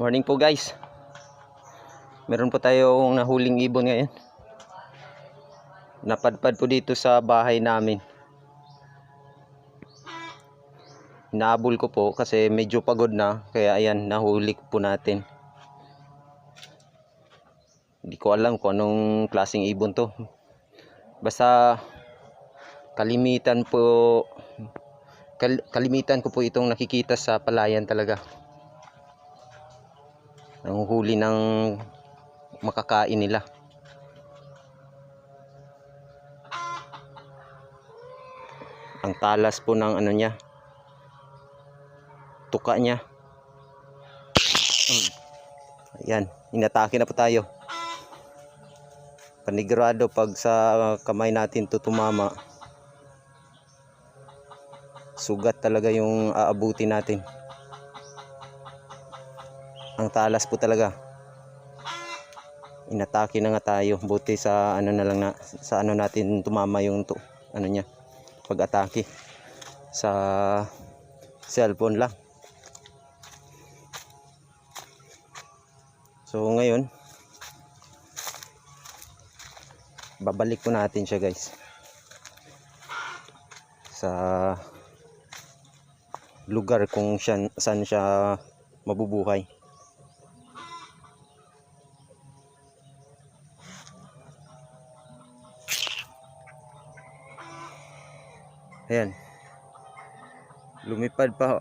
Morning po guys. Meron po tayong nahuling ibon ngayon. Napadpad po dito sa bahay namin. Inaabol ko po kasi medyo pagod na. Kaya ayan, nahuli po natin. Hindi ko alam kung anong klaseng ibon to. Basta kalimitan po kal- kalimitan ko po itong nakikita sa palayan talaga. Ang huli ng makakain nila. Ang talas po ng ano niya. Tuka niya. Ayan, inatake na po tayo. Panigurado pag sa kamay natin to tumama. Sugat talaga yung aabuti natin. Ang talas po talaga. Inatake na nga tayo. Buti sa ano na lang na sa ano natin tumama yung to, ano niya pag-atake sa cellphone lang. So ngayon babalik po natin siya guys sa lugar kung siya, saan siya mabubuhay. Ayan. Lumipad pa ho.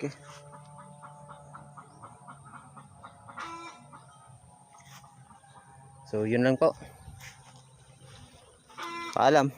Okay. So, yun lang po. Paalam.